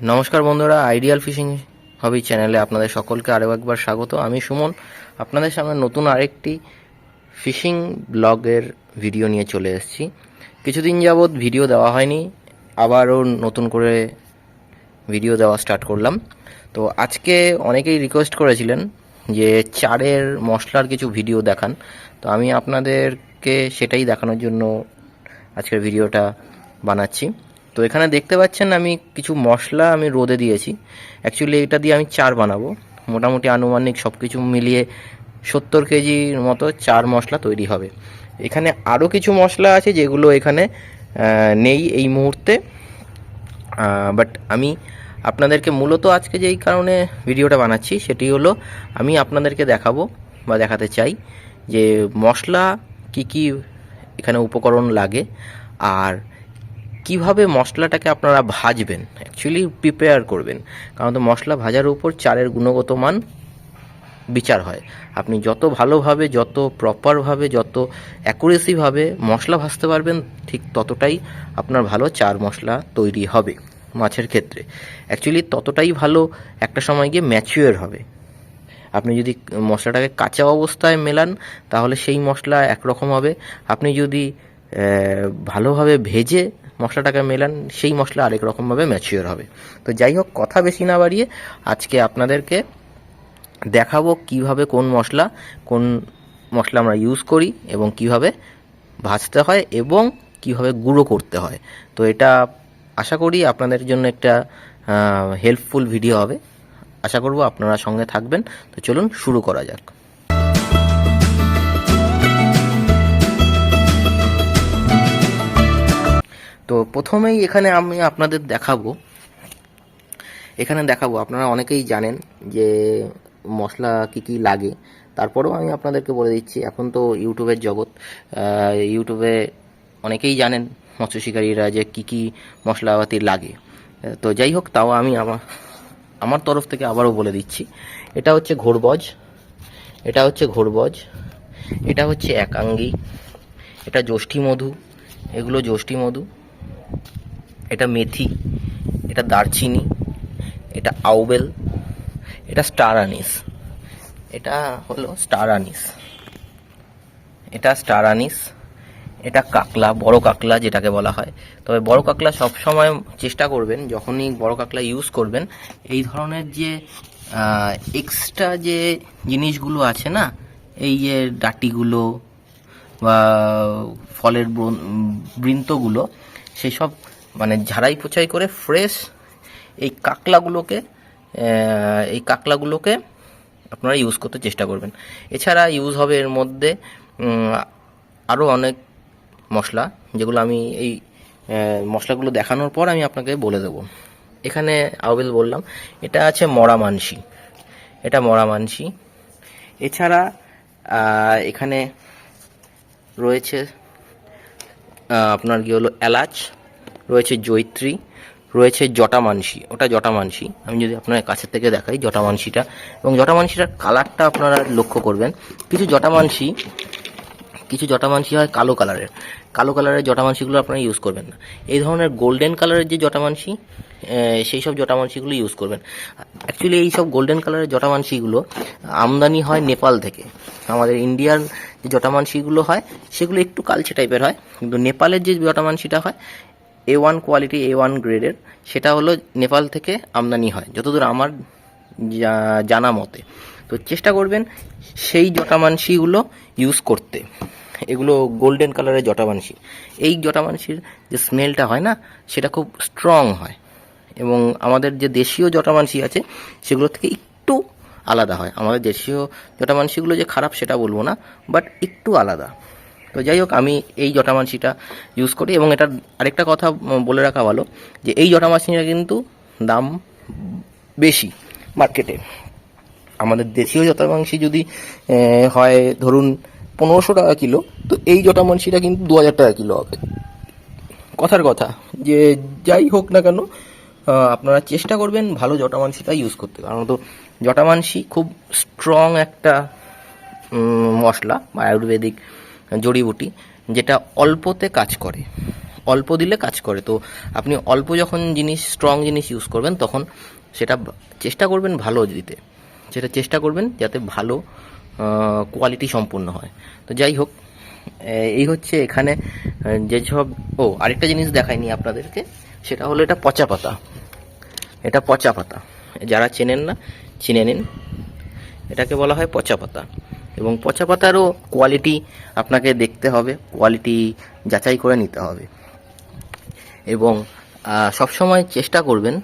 নমস্কার বন্ধুরা ideal fishing হবি চ্যানেলে আপনাদের সকলকে আরও একবার স্বাগত। আমি সুমন। আপনাদের সামনে নতুন আরেকটি ফিশিং ব্লগের ভিডিও নিয়ে চলে এসেছি। কিছুদিন যাবৎ ভিডিও দেওয়া হয়নি, আবারও নতুন করে ভিডিও দেওয়া স্টার্ট করলাম। তো আজকে অনেকেই রিকোয়েস্ট করেছিলেন যে চারের মশলার কিছু ভিডিও দেখান। তো আমি আপনাদেরকে সেটাই দেখানোর জন্য আজকের ভিডিওটা বানাচ্ছি। তো এখানে দেখতে পাচ্ছেন আমি কিছু মশলা আমি রোদে দিয়েছি। অ্যাকচুয়ালি এটা দিয়ে আমি চার বানাবো। মোটামুটি আনুমানিক সব কিছু মিলিয়ে সত্তর কেজির মতো চার মশলা তৈরি হবে। এখানে আরও কিছু মশলা আছে যেগুলো এখানে নেই এই মুহূর্তে। বাট আমি আপনাদেরকে মূলত আজকে যেই কারণে ভিডিওটা বানাচ্ছি সেটি হলো আমি আপনাদেরকে দেখাবো বা দেখাতে চাই যে মশলা কি কি এখানে উপকরণ লাগে। আর কীভাবে মশলাটাকে আপনারা ভাজবেন? অ্যাকচুয়ালি প্রিপেয়ার করবেন। কারণ তো মশলা ভাজার উপর চালের গুণগত মান বিচার হয়। আপনি যত ভালোভাবে, যত প্রপারভাবে যত অ্যাকুরেসিভাবে মশলা ভাজতে পারবেন, ঠিক ততটাই আপনার ভালো চার মশলা তৈরি হবে মাছের ক্ষেত্রে। অ্যাকচুয়ালি ততটাই ভালো একটা সময় গিয়ে ম্যাচিওর হবে। আপনি যদি মশলাটাকে কাঁচা অবস্থায় মেলান, তাহলে সেই মশলা একরকম হবে। আপনি যদি ভালোভাবে ভেজে মশলাটাকে মেলান, সেই মশলা আরেক রকমভাবে ম্যাচিওর হবে। তো যাই হোক, কথা বেশি না বাড়িয়ে আজকে আপনাদেরকে দেখাবো কীভাবে কোন মশলা কোন মশলা আমরা ইউজ করি এবং কীভাবে ভাজতে হয় এবং কীভাবে গুঁড়ো করতে হয়। তো এটা আশা করি আপনাদের জন্য একটা হেল্পফুল ভিডিও হবে। আশা করব আপনারা সঙ্গে থাকবেন। তো চলুন শুরু করা যাক। তো প্রথমেই এখানে আমি আপনাদের দেখাবো। এখানে দেখাবো, আপনারা অনেকেই জানেন যে মশলা কি কি লাগে। তারপরেও আমি আপনাদেরকে বলে দিচ্ছি, এখন তো ইউটিউবের জগৎ। ইউটিউবে অনেকেই জানেন মৎস্য শিকারীরা যে কি কি মশলাপাতি লাগে। তো যাই হোক, তাও আমি আমার আমার তরফ থেকে আবারও বলে দিচ্ছি, এটা হচ্ছে ঘোরবজ এটা হচ্ছে ঘোরবজ এটা হচ্ছে একাঙ্গি এটা জ্যোষ্ঠী মধু, এগুলো জ্যোষ্ঠী মধু। এটা মেথি, এটা দারচিনি, এটা আউবেল, এটা স্টার আনিস। এটা হলো স্টার আনিস। এটা স্টার আনিস, এটা কাকলা, বড় কাকলা যেটাকে বলা হয়। তবে বড় কাকলা সব সময় চেষ্টা করবেন, যখনই বড় কাকলা ইউজ করবেন, এই ধরনের যে এক্সট্রা যে জিনিসগুলো আছে না, এই যে ডাটিগুলো বা ফলের ব্রন- বৃন্তগুলো সেসব মানে ঝাড়াই পোছাই করে ফ্রেশ এই কাকলাগুলোকে এই কাকলাগুলোকে আপনারা ইউজ করতে চেষ্টা করবেন। এছাড়া ইউজ হবে এর মধ্যে আরও অনেক মশলা, যেগুলো আমি এই মশলাগুলো দেখানোর পর আমি আপনাকে বলে দেবো। এখানে আউবেল বললাম, এটা আছে মরা মানসি। এটা মরা মানসি। এছাড়া এখানে রয়েছে আপনার কি হলো, এলাচ, রয়েছে জৈত্রী রয়েছে জটামানসি, ওটা জটামানসি। আমি যদি আপনার কাছের থেকে দেখাই জটামানসিটা, এবং জটামানসিটার কালারটা আপনারা লক্ষ্য করবেন। কিছু জটামানসি কিছু জটামানসি হয় কালো কালারের। কালো কালারের জটামানসিগুলো আপনারা ইউজ করবেন না। এই ধরনের গোল্ডেন কালারের যে জটামানসি সেই সব জটামানসিগুলো ইউজ করবেন। অ্যাকচুয়ালি এই সব গোল্ডেন কালারের জটামানসিগুলো আমদানি হয় নেপাল থেকে। আমাদের ইন্ডিয়ার যে জটামানসিগুলো হয়, সেগুলো একটু কালচে টাইপের হয়। কিন্তু নেপালের যে জটামানসিটা হয় A one quality A one গ্রেডের সেটা হলো নেপাল থেকে আমদানি হয়, যতদূর আমার জানা মতে। তো চেষ্টা করবেন সেই জটামানসিগুলো ইউজ করতে। এগুলো গোল্ডেন কালারের জটামানসি এই জটামানসির যে স্মেলটা হয় না, সেটা খুব স্ট্রং হয়। এবং আমাদের যে দেশীয় জটামানসি আছে, সেগুলো থেকে একটু আলাদা হয়। আমাদের দেশীয় জটামানসিগুলো যে খারাপ সেটা বলব না বাট একটু আলাদা। তো যাই হোক, আমি এই জটামানসিটা ইউজ করি এবং এটার আরেকটা কথা বলে রাখা ভালো, যে এই জটামানসিটা কিন্তু দাম বেশি মার্কেটে আমাদের দেশীয় জটামাংসি যদি হয় ধরুন পনেরোশো টাকা কিলো, তো এই জটামাংসিটা কিন্তু দু হাজার টাকা কিলো হবে। কথার কথা, যে যাই হোক না কেন আপনারা চেষ্টা করবেন ভালো জটামাংসিটা ইউজ করতে। কারণ তো জটামাংসি খুব স্ট্রং একটা মশলা বা আয়ুর্বেদিক জড়িবুটি যেটা অল্পতে কাজ করে। অল্প দিলে কাজ করে। তো আপনি অল্প যখন জিনিস স্ট্রং জিনিস ইউজ করবেন তখন সেটা চেষ্টা করবেন ভালো দিতে। সেটা চেষ্টা করবেন যাতে ভালো কোয়ালিটি সম্পূর্ণ হয়। তো যাই হোক এই হচ্ছে এখানে যেসব, ও, আরেকটা জিনিস দেখায়নি আপনাদেরকে। সেটা হলো এটা পচা পাতা। এটা পচা পাতা। যারা চেনেন না, চিনে নিন। এটাকে বলা হয় পচা পাতা। এবং পচা পাতারও কোয়ালিটি আপনাকে দেখতে হবে কোয়ালিটি যাচাই করে নিতে হবে। এবং সবসময় চেষ্টা করবেন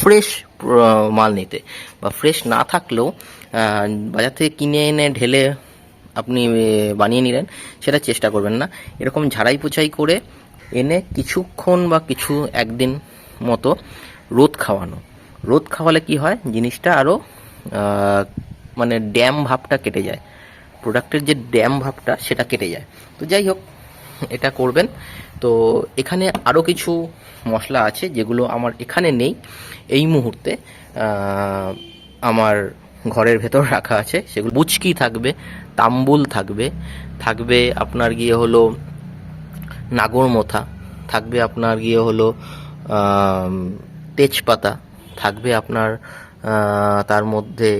ফ্রেশ মাল নিতে। বা ফ্রেশ না থাকলেও বাজার থেকে কিনে এনে ঢেলে আপনি বানিয়ে নিলেন, সেটা চেষ্টা করবেন না। এরকম ঝাড়াই পোছাই করে এনে কিছুক্ষণ বা কিছু একদিন মতো রোদ খাওয়ানো। রোদ খাওয়ালে কি হয়? জিনিসটা আরও মানে ড্যাম ভাবটা কেটে যায়। প্রোডাক্টের যে ড্যাম ভাবটা, সেটা কেটে যায়। তো যাই হোক, এটা করবেন। তো এখানে আরও কিছু মশলা আছে যেগুলো আমার এখানে নেই। এই মুহূর্তে আমার ঘরের ভেতর রাখা আছে। সেগুলো বুচকি থাকবে, তাম্বুল থাকবে। থাকবে আপনার গিয়ে হলো নাগর মোথা। থাকবে আপনার গিয়ে হলো তেজপাতা। থাকবে আপনার তার মধ্যে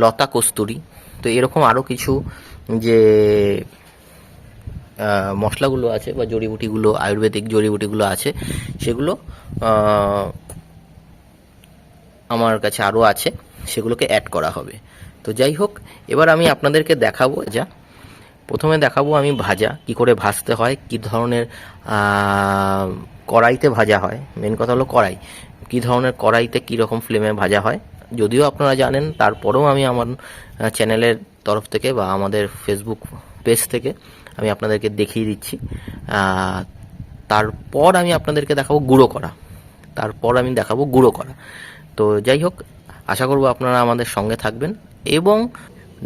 লতা কস্তুরি। তো এরকম আরও কিছু যে মশলাগুলো আছে বা জড়িবুটিগুলো, আয়ুর্বেদিক জড়িবুটিগুলো আছে, সেগুলো আমার কাছে আরও আছে, সেগুলোকে অ্যাড করা হবে। তো যাই হোক, এবার আমি আপনাদেরকে দেখাবো যা প্রথমে দেখাবো আমি ভাজা, কি করে ভাজতে হয়, কি ধরনের কড়াইতে ভাজা হয়। মেন কথা হলো কড়াই। কি ধরনের কড়াইতে কি রকম ফ্লেমে ভাজা হয়। যদিও আপনারা জানেন, তারপরেও আমি আমার চ্যানেলের তরফ থেকে বা আমাদের ফেসবুক পেজ থেকে আমি আপনাদেরকে দেখিয়ে দিচ্ছি। তারপর আমি আপনাদেরকে দেখাবো গুঁড়ো করা। তারপর আমি দেখাবো গুঁড়ো করা। তো যাই হোক, আশা করব আপনারা আমাদের সঙ্গে থাকবেন এবং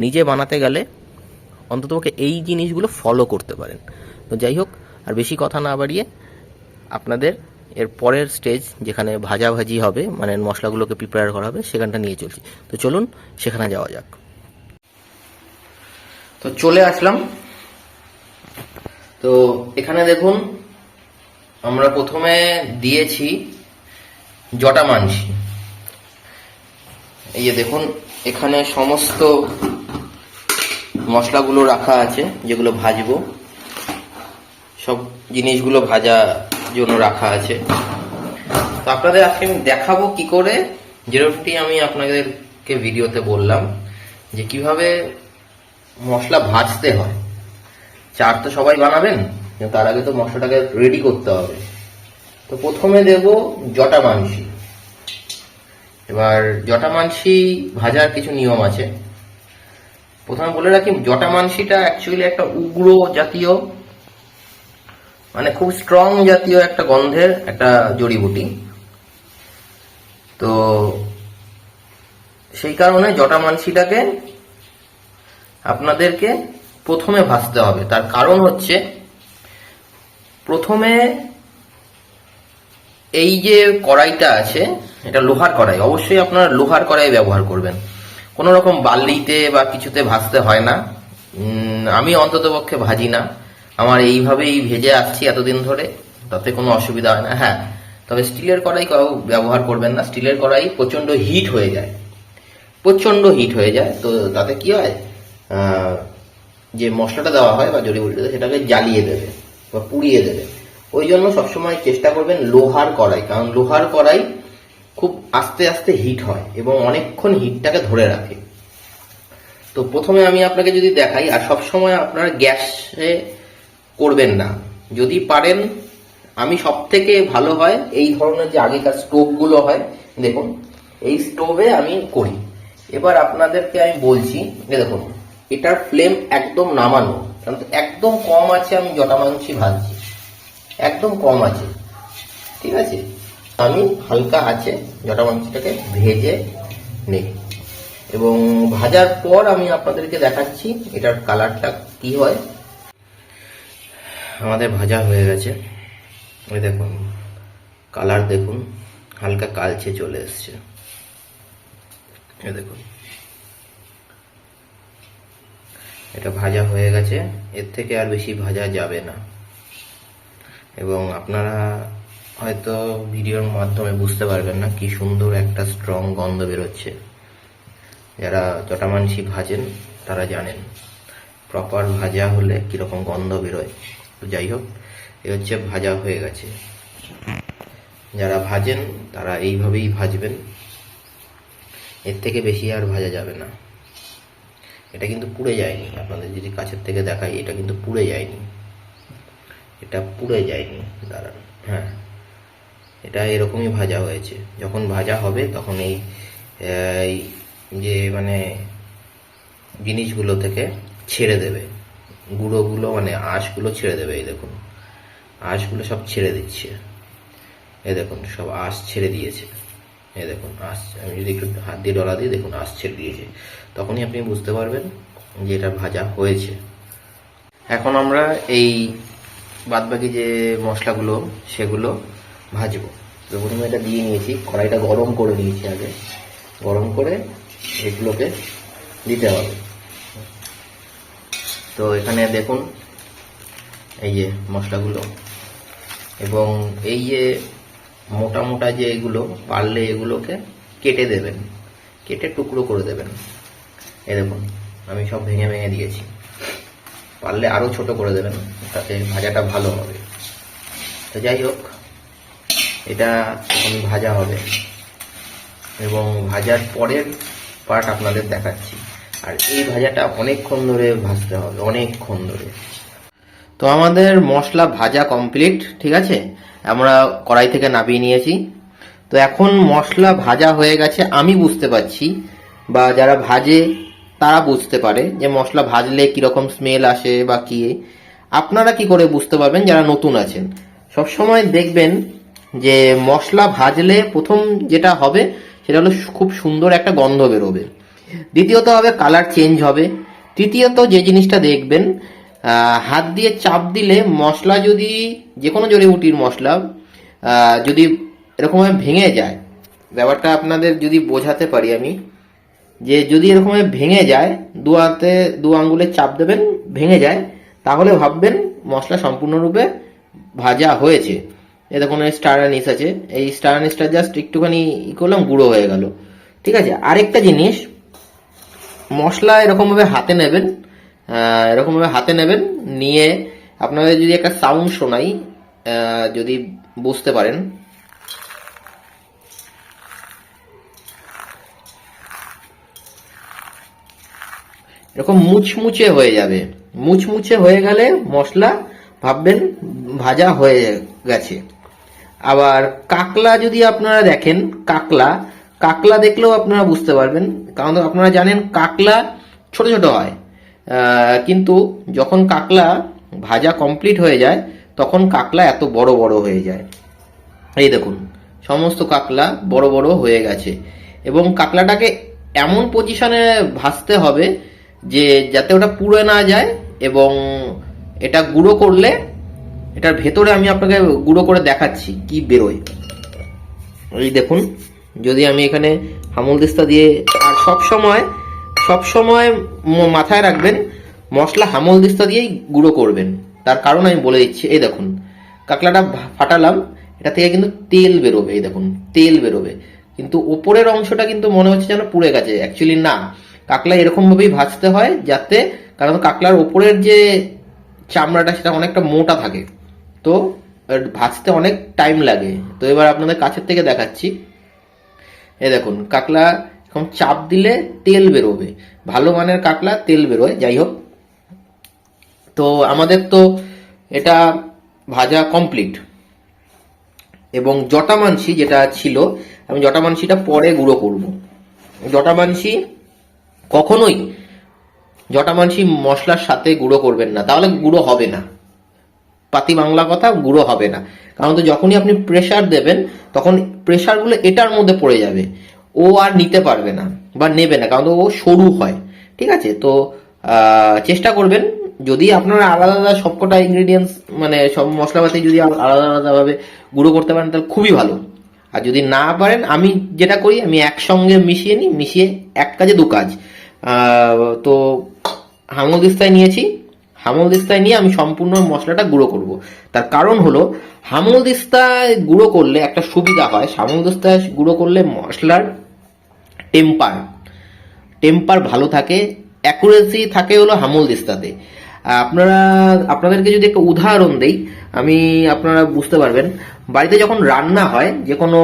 নিজে বানাতে গেলে অন্ততপক্ষে এই জিনিসগুলো ফলো করতে পারেন। তো যাই হোক, আর বেশি কথা না বাড়িয়ে আপনাদের এর পরের স্টেজ যেখানে ভাজাভাজি হবে মানে মশলাগুলোকে প্রিপেয়ার করা হবে, সেখানটা নিয়ে চলছি। তো চলুন, সেখানে যাওয়া যাক। তো চলে আসলাম। তো এখানে দেখুন, আমরা প্রথমে দিয়েছি জটা মানসি এই যে দেখুন, এখানে সমস্ত মশলাগুলো রাখা আছে, যেগুলো ভাজবো। সব জিনিসগুলো ভাজা জন্য রাখা আছে। তো আপনাদের আজকে আমি দেখাবো কি করে। যেরকমটি আমি আপনাদেরকে ভিডিওতে বললাম যে কীভাবে মশলা ভাজতে হয়। চার তো সবাই বানাবেন তার আগে তো মশলাটাকে রেডি করতে হবে। তো প্রথমে দেব জটা মাংসি। এবার জটা মাংসি ভাজার কিছু নিয়ম আছে। প্রথমে বলে রাখি জটা মাংসিটা অ্যাকচুয়ালি একটা উগ্র জাতীয় মানে খুব স্ট্রং জাতীয় একটা গন্ধের একটা জড়িবুটি। তো সেই কারণে জটা মাংসিটাকে আপনাদেরকে প্রথমে ভাসতে হবে। তার কারণ হচ্ছে, প্রথমে এই যে কড়াইটা আছে, এটা লোহার কড়াই, অবশ্যই আপনারা লোহার কড়াই ব্যবহার করবেন। কোনো রকম বালিতে বা কিছুতে ভাজতে হয় না। আমি অন্তত পক্ষে ভাজি না। আমার এইভাবেই ভেজে আসছি এতদিন ধরে, তাতে কোনো অসুবিধা হয় না। হ্যাঁ তবে স্টিলের কড়াই কেউ ব্যবহার করবেন না। স্টিলের কড়াই প্রচণ্ড হিট হয়ে যায়। প্রচণ্ড হিট হয়ে যায়। তো তাতে কি হয় যে মশলাটা দেওয়া হয় বা জড়িবুটিটা সেটাকে জ্বালিয়ে দেবে বা পুড়িয়ে দেবে। ওই জন্য সবসময় চেষ্টা করবেন লোহার কড়াই, কারণ লোহার কড়াই খুব আস্তে আস্তে হিট হয় এবং অনেকক্ষণ হিটটাকে ধরে রাখে। তো প্রথমে আমি আপনাকে যদি দেখাই, আর সব সময় আপনার গ্যাসে করবেন না। যদি পারেন, আমি সব থেকে ভালো হয় এই ধরনের যে আগেকার স্টোভগুলো হয়, দেখুন, এই স্টোভে আমি করি। এবার আপনাদেরকে আমি বলছি দেখুন, এটার ফ্লেম একদম নামানো। কারণ একদম কম আছে, আমি জটা মাংসি ভাজছি। একদম কম আছে। ঠিক আছে? আমি হালকা আছে জটা মাংসটাকে ভেজে নেই। এবং ভাজার পর আমি আপনাদেরকে দেখাচ্ছি এটার কালারটা কি হয়। আমাদের ভাজা হয়ে গেছে। ওই দেখুন, কালার দেখুন, হালকা কালচে চলে এসছে। দেখুন, এটা ভাজা হয়ে গেছে। এর থেকে আর বেশি ভাজা যাবে না। এবং আপনারা হয়তো ভিডিওর মাধ্যমে বুঝতে পারবেন না কি সুন্দর একটা স্ট্রং গন্ধ বেরোচ্ছে। যারা জটামাংসি ভাজেন, তারা জানেন। প্রপার ভাজা হলে কীরকম গন্ধ বেরোয়। তো যাই হোক, এ হচ্ছে ভাজা হয়ে গেছে। যারা ভাজেন, তারা এইভাবেই ভাজবেন। এর থেকে বেশি আর ভাজা যাবে না। এটা কিন্তু পুড়ে যায়নি। আপনাদের যদি কাছের থেকে দেখাই, এটা কিন্তু পুড়ে যায়নি। এটা পুড়ে যায়নি। দাঁড়ান। হ্যাঁ। এটা এরকমই ভাজা হয়েছে। যখন ভাজা হবে তখন এই যে মানে জিনিসগুলো থেকে ছেড়ে দেবে। গুঁড়োগুলো মানে আঁশগুলো ছেড়ে দেবে, এই দেখুন। আঁশগুলো সব ছেড়ে দিচ্ছে। এ দেখুন, সব আঁশ ছেড়ে দিয়েছে। এ দেখুন, আঁশ, আমি যদি একটু হাত দিয়ে ডলা দিই, দেখুন, আঁশ ছেড়ে দিয়েছে। তখনই আপনি বুঝতে পারবেন যে এটা ভাজা হয়েছে। এখন আমরা এই বাদবাকি যে মশলাগুলো, সেগুলো ভাজবো। তো প্রথমে এটা দিয়ে নিয়েছি, কড়াইটা গরম করে নিয়েছি আগে। গরম করে এগুলোকে দিতে হবে। তো এখানে দেখুন, এই যে মশলাগুলো। এবং এই যে মোটা মোটা যে এগুলো, পারলে এগুলোকে কেটে দেবেন। কেটে টুকরো করে দেবেন। এই দেখুন, আমি সব ভেঙে ভেঙে দিয়েছি। পারলে আরও ছোট করে দেবেন, তাতে ভাজাটা ভালো হবে। তো যাই হোক এটা এখন ভাজা হবে। এবং ভাজার পরের পার্ট আপনাদের দেখাচ্ছি। আর এই ভাজাটা অনেকক্ষণ ধরে ভাজতে হবে, অনেকক্ষণ ধরে। তো আমাদের মশলা ভাজা কমপ্লিট ঠিক আছে? আমরা কড়াই থেকে নামিয়ে নিয়েছি। তো এখন মশলা ভাজা হয়ে গেছে। আমি বুঝতে পারছি, বা যারা ভাজে, তারা বুঝতে পারে যে মশলা ভাজলে কীরকম স্মেল আসে বা কি। আপনারা কি করে বুঝতে পারবেন যারা নতুন আছেন? সবসময় দেখবেন যে মশলা ভাজলে প্রথম যেটা হবে, সেটা হলো খুব সুন্দর একটা গন্ধ বেরোবে। দ্বিতীয়ত হবে কালার চেঞ্জ হবে। তৃতীয়ত যে জিনিসটা দেখবেন হাত দিয়ে চাপ দিলে মশলা যদি যে কোনো জড়িবুটির মশলা যদি এরকমভাবে ভেঙে যায়, ব্যাপারটা আপনাদের যদি বোঝাতে পারি আমি, যে যদি এরকম ভেঙে যায়, দু হাতে, দু আঙ্গুলে চাপ দেবেন, ভেঙে যায়, তাহলে ভাববেন মশলা সম্পূর্ণরূপে ভাজা হয়েছে। এ দেখুন স্টার আনিস আছে। এই স্টার আনিসটা জাস্ট একটুখানি ই করলাম, গুঁড়ো হয়ে গেল। ঠিক আছে? আরেকটা জিনিস, মশলা এরকমভাবে হাতে নেবেন এরকমভাবে হাতে নেবেন, নিয়ে আপনাদের যদি একটা সাউন্ড শোনাই যদি বুঝতে পারেন। এরকম মুচমুচে হয়ে যাবে। মুচমুচে হয়ে গেলে মশলা, ভাববেন, ভাজা হয়ে গেছে। আবার কাকলা যদি আপনারা দেখেন, কাকলা কাকলা দেখলেও আপনারা বুঝতে পারবেন। কারণ আপনারা জানেন, কাকলা ছোট ছোট হয়। কিন্তু যখন কাকলা ভাজা কমপ্লিট হয়ে যায়, তখন কাকলা এত বড় বড় হয়ে যায়। এই দেখুন, সমস্ত কাকলা বড় বড় হয়ে গেছে। এবং কাকলাটাকে এমন পজিশনে ভাজতে হবে যে যাতে ওটা পুড়ে না যায় এবং এটা গুঁড়ো করলে এটার ভেতরে আমি আপনাকে গুঁড়ো করে দেখাচ্ছি কি বেরোয়। এই দেখুন, যদি আমি এখানে হামল দিস্তা দিয়ে, আর সব সময় সব সময় মাথায় রাখবেন, মশলা হামল দিস্তা দিয়েই গুঁড়ো করবেন। তার কারণ আমি বলে দিচ্ছি, এই দেখুন কাকলাটা ফাটালাম, এটা থেকে কিন্তু তেল বেরোবে, এই দেখুন, তেল বেরোবে। কিন্তু ওপরের অংশটা কিন্তু মনে হচ্ছে যেন পুড়ে গেছে অ্যাকচুয়ালি না। কাকলা এরকম ভাবেই ভাজতে হয়, যাতে, কারণ কাকলার ওপরের যে চামড়াটা, সেটা অনেকটা মোটা থাকে। তো ভাজতে অনেক টাইম লাগে। তো এবার আপনাদের কাছের থেকে দেখাচ্ছি। এ দেখুন, কাকলা এখন চাপ দিলে তেল বেরোবে। ভালো মানের কাকলা, তেল বেরোয়, যাই হোক। তো আমাদের তো এটা ভাজা কমপ্লিট এবং জটামানসি যেটা ছিল, আমি জটামানসিটা পরে গুঁড়ো করব। জটামানসি কখনোই জটামানসি মশলার সাথে গুঁড়ো করবেন না। তাহলে গুঁড়ো হবে না। পাতি বাংলা কথা গুঁড়ো হবে না। কারণ তো যখনই আপনি প্রেশার দেবেন, তখন প্রেশারগুলো এটার মধ্যে পড়ে যাবে। ও আর নিতে পারবে না বা নেবে না, কারণ ও সরু হয়। ঠিক আছে? তো চেষ্টা করবেন, যদি আপনারা আলাদা আলাদা সবকটা ইনগ্রিডিয়েন্টস মানে সব মশলাপাতি যদি আলাদা আলাদাভাবে গুঁড়ো করতে পারেন, তাহলে খুবই ভালো। আর যদি না পারেন, আমি যেটা করি, আমি একসঙ্গে মিশিয়ে নিই, মিশিয়ে এক কাজে দু কাজ। তো হামলদিস্তায় নিয়েছি। হামলদিস্তায় নিয়ে আমি সম্পূর্ণ মশলাটা গুঁড়ো করব। তার কারণ হলো, হামলদিস্তায় গুঁড়ো করলে একটা সুবিধা হয়। হামলদিস্তায় গুঁড়ো করলে মশলার টেম্পার টেম্পার ভালো থাকে, অ্যাকুরেসি থাকে হলো হামল দিস্তাতে আপনারা, আপনাদেরকে যদি একটা উদাহরণ দেই, আমি, আপনারা বুঝতে পারবেন, বাড়িতে যখন রান্না হয়, যে কোনো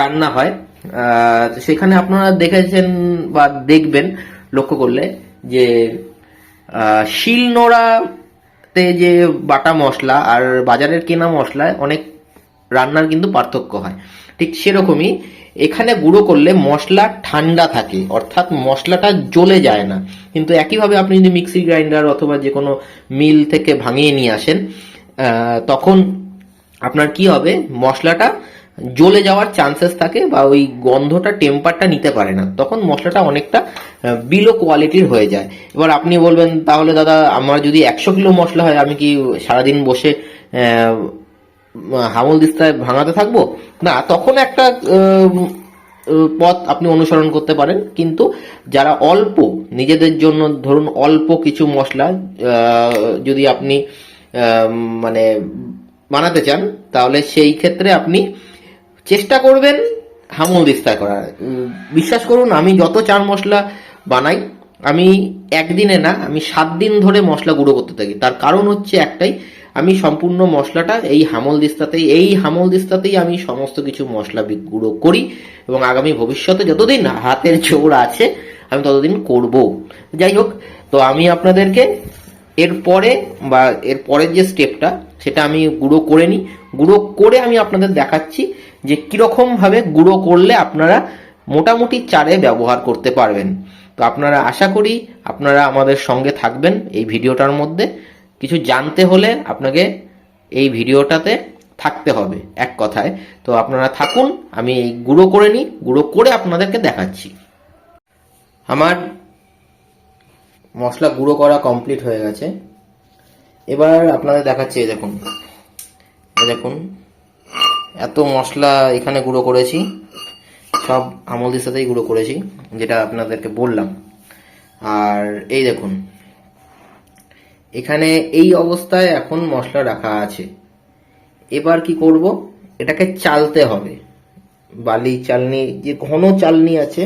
রান্না হয় সেখানে আপনারা দেখেছেন বা দেখবেন, লক্ষ্য করলে যে আহ, শিল নোড়াতে যে বাটা মশলা আর বাজারের কেনা মশলায় অনেক রান্নার কিন্তু পার্থক্য হয়। ঠিক সেরকমই এখানে গুঁড়ো করলে মশলা ঠান্ডা থাকে অর্থাৎ মশলাটা জ্বলে যায় না। কিন্তু একইভাবে আপনি যদি মিক্সি গ্রাইন্ডার অথবা যে কোনো মিল থেকে ভাঙিয়ে নিয়ে আসেন তখন আপনার কি হবে? মশলাটা জ্বলে যাওয়ার চান্সেস থাকে বা ওই গন্ধটা টেম্পারটা নিতে পারে না। তখন মশলাটা অনেকটা বিলো কোয়ালিটির হয়ে যায়। এবার আপনি বলবেন, তাহলে দাদা, আমার যদি একশো কিলো মশলা হয়, আমি কি সারাদিন বসে হামল দিস্তায় ভাঙাতে থাকব? না, তখন একটা পথ আপনি অনুসরণ করতে পারেন। কিন্তু যারা অল্প, নিজেদের জন্য ধরুন অল্প কিছু মশলা যদি আপনি মানে বানাতে চান, তাহলে সেই ক্ষেত্রে আপনি চেষ্টা করবেন হামল দিস্তায় করার। বিশ্বাস করুন, আমি যত চার মশলা বানাই, আমি একদিনে না, আমি সাত দিন ধরে মশলা গুঁড়ো করতে থাকি। তার কারণ হচ্ছে একটাই, আমি সম্পূর্ণ মশলাটা এই হামল দিস্তাতেই, এই হামল দিস্তাতেই আমি সমস্ত কিছু মশলা গুঁড়ো করি এবং আগামী ভবিষ্যতে যতদিন হাতের জোর আছে, আমি ততদিন করব। যাই হোক, তো আমি আপনাদেরকে এরপরে বা এর পরের যে স্টেপটা সেটা আমি গুঁড়ো করে নিই। গুঁড়ো করে আমি আপনাদের দেখাচ্ছি যে কীরকম ভাবে গুঁড়ো করলে আপনারা মোটামুটি চারে ব্যবহার করতে পারবেন। তো আপনারা আশা করি আপনারা আমাদের সঙ্গে থাকবেন এই ভিডিওটার মধ্যে। কিছু জানতে হলে আপনাকে এই ভিডিওটাতে থাকতে হবে এক কথায়। তো আপনারা থাকুন, আমি এই গুঁড়ো করে নিই, গুঁড়ো করে আপনাদেরকে দেখাচ্ছি। আমার মশলা গুঁড়ো করা কমপ্লিট হয়ে গেছে। এবার আপনাদের দেখাচ্ছি, এই দেখুন। দেখুন, এত মশলা এখানে গুঁড়ো করেছি। সব আমলদের সাথেই গুঁড়ো করেছি, যেটা আপনাদেরকে বললাম। আর এই দেখুন, এখানে এই অবস্থায় এখন মশলা রাখা আছে। এবার কি করব? এটাকে চালতে হবে। বালি, চালনি, যে ঘন চালনি আছে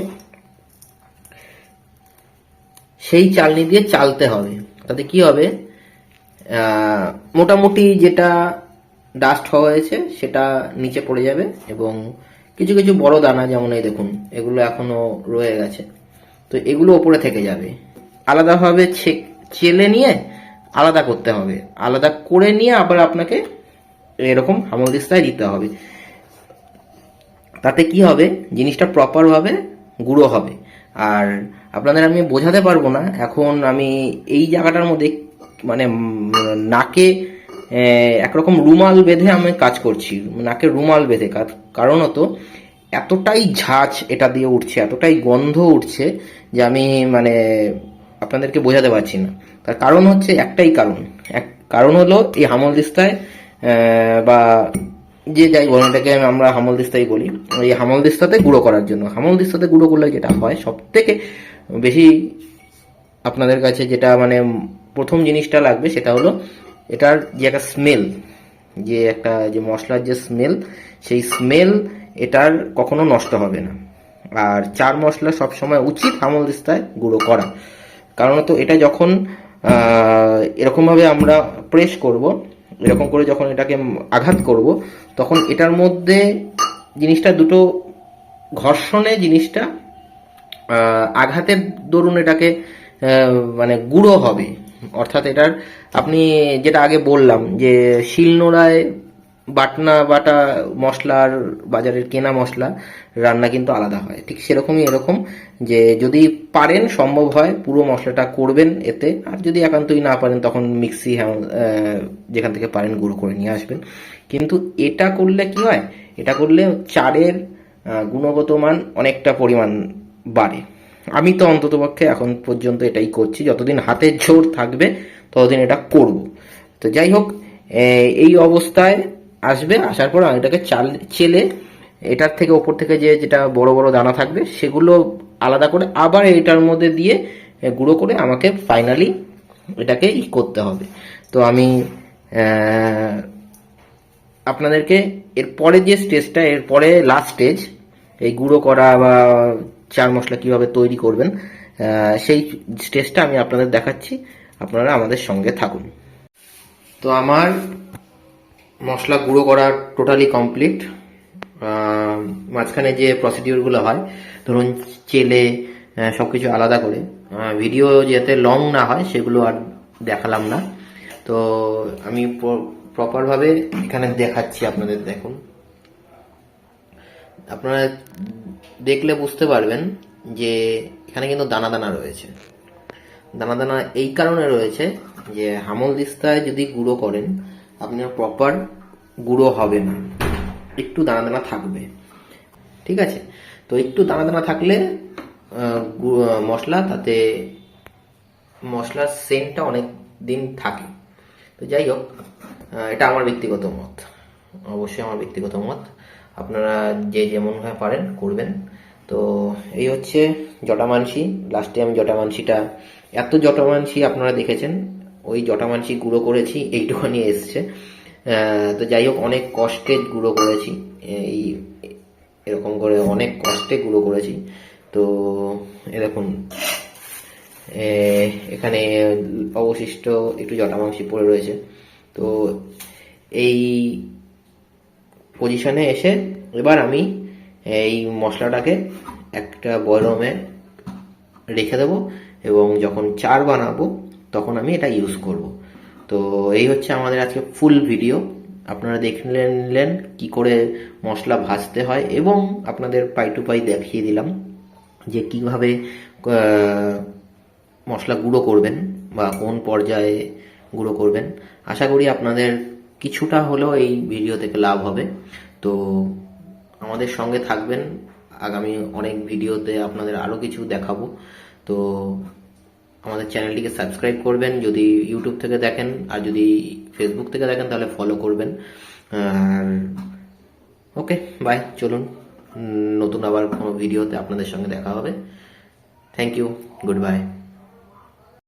সেই চালনি দিয়ে চালতে হবে। তাতে কি হবে? মোটামুটি যেটা ডাস্ট হওয়া হয়েছে, সেটা নিচে পড়ে যাবে এবং কিছু কিছু বড় দানা যেমন এই দেখুন, এগুলো এখনও রয়ে গেছে। তো এগুলো ওপরে থেকে যাবে। আলাদাভাবে চেলে নিয়ে আলাদা করতে হবে। আলাদা করে নিয়ে আবার আপনাকে এরকম হামলদিস্তায় দিতে হবে। তাতে কি হবে? জিনিসটা প্রপারভাবে গুঁড়ো হবে। আর আপনাদের আমি বোঝাতে পারব না। এখন আমি এই জায়গাটার মধ্যে মানে নাকে একরকম রুমাল বেঁধে আমি কাজ করছি। নাকে রুমাল বেঁধে কাজ। কারণ হতো এতটাই ঝাঁচ এটা দিয়ে উঠছে এতটাই গন্ধ উঠছে যে আমি মানে আপনাদেরকে বোঝাতে পারছি না। তার কারণ হচ্ছে একটাই কারণ। এক কারণ হলো এই হামলদিস্তায় আহ, বা যে যাই বলুন এটাকে আমরা হামলদিস্তাই বলি। এই হামলদিস্তাতে গুঁড়ো করার জন্য। হামল দিস্তাতে গুঁড়ো করলে যেটা হয় সব থেকে বেশি আপনাদের কাছে যেটা মানে প্রথম জিনিসটা লাগবে, সেটা হলো এটার যে একটা স্মেল যে একটা, যে মশলার যে স্মেল সেই স্মেল এটার কখনো নষ্ট হবে না। আর চার মশলা সবসময় উচিত হামল দিস্তায় গুঁড়ো করা। কারণ তো এটা যখন এরকমভাবে আমরা প্রেস করব এরকম করে যখন এটাকে আঘাত করব তখন এটার মধ্যে জিনিসটা দুটো ঘর্ষণে জিনিসটা আঘাতের দরুন এটাকে মানে গুঁড়ো হবে। অর্থাৎ এটার আপনি যেটা আগে বললাম যে শিলনোড়ায় বাটনা বাটা মশলার বাজারের কেনা মশলা রান্না কিন্তু আলাদা হয়। ঠিক সেরকমই এরকম যে যদি পারেন সম্ভব হয় পুরো মশলাটা করবেন এতে। আর যদি একান্তই না পারেন তখন মিক্সি হ্যাঁ, যেখান থেকে পারেন গুঁড়ো করে নিয়ে আসবেন। কিন্তু এটা করলে কি হয়? এটা করলে চারের গুণগত মান অনেকটা পরিমাণ বাড়ে। আমি তো অন্ততপক্ষে এখন পর্যন্ত এটাই করছি। যতদিন হাতের জোর থাকবে ততদিন এটা করব। তো যাই হোক এই অবস্থায় আসবে, আসার পর এটাকে চাল, চেলে এটার থেকে ওপর থেকে যে যেটা বড় বড় দানা থাকবে সেগুলো আলাদা করে আবার এটার মধ্যে দিয়ে গুঁড়ো করে আমাকে ফাইনালি এটাকে ই করতে হবে। তো আমি আপনাদেরকে এর পরে যে স্টেজটা এর পরে লাস্ট স্টেজ এই গুঁড়ো করা বা চার মশলা কীভাবে তৈরি করবেন সেই স্টেজটা আমি আপনাদের দেখাচ্ছি, আপনারা আমাদের সঙ্গে থাকুন। তো আমার মশলা গুঁড়ো করা টোটালি কমপ্লিট মাঝখানে যে প্রসিডিওরগুলো হয়, ধরুন চেলে সব কিছু আলাদা করে। ভিডিও যাতে লং না হয়, সেগুলো আর দেখালাম না। তো আমি প্রপারভাবে এখানে দেখাচ্ছি আপনাদের, দেখুন। আপনারা দেখলে বুঝতে পারবেন যে এখানে কিন্তু দানা দানা রয়েছে। দানা দানা এই কারণে রয়েছে যে হামল দিস্তায় যদি গুঁড়ো করেন আপনার প্রপার গুঁড়ো হবে না। একটু দানা দানা থাকবে। ঠিক আছে? তো একটু দানা দানা থাকলে মশলা, তাতে মশলার সেন্টটা অনেক দিন থাকে। তো যাই হোক এটা আমার ব্যক্তিগত মত। অবশ্যই আমার ব্যক্তিগত মত। আপনারা যে যেমনভাবে পারেন, করবেন। তো এই হচ্ছে জটামানসি। লাস্টে আমি জটামানসিটা, এত জটামানসি আপনারা দেখেছেন ওই জটামানসি গুঁড়ো করেছি, এইটুখানি এসছে। তো যাই হোক, অনেক কষ্টে গুঁড়ো করেছি। এই এরকম করে অনেক কষ্টে গুঁড়ো করেছি। তো এরকম এখানে অবশিষ্ট একটু জটামাংসি পড়ে রয়েছে। তো এই পজিশনে এসে এবার আমি এই মশলাটাকে একটা বয়রমে রেখে দেবো এবং যখন চার বানাবো তখন আমি এটা ইউজ করব। তো এই হচ্ছে আমাদের আজকে ফুল ভিডিও আপনারা দেখে নিলেন কি করে মশলা ভাজতে হয় এবং আপনাদের পাই টু পাই দেখিয়ে দিলাম যে কীভাবে মশলা গুঁড়ো করবেন বা কোন পর্যায়ে গুঁড়ো করবেন। আশা করি আপনাদের কিছুটা হলেও এই ভিডিও থেকে লাভ হবে। তো আমাদের সঙ্গে থাকবেন। আগামী অনেক ভিডিওতে আপনাদের আরও কিছু দেখাবো। তো আমাদের চ্যানেলটিকে সাবস্ক্রাইব করবেন, যদি ইউটিউব থেকে দেখেন, আর যদি ফেসবুক থেকে দেখেন, তাহলে ফলো করবেন। আর ওকে বাই চলুন, নতুন আবার কোনো ভিডিওতে আপনাদের সঙ্গে দেখা হবে। Thank you good bye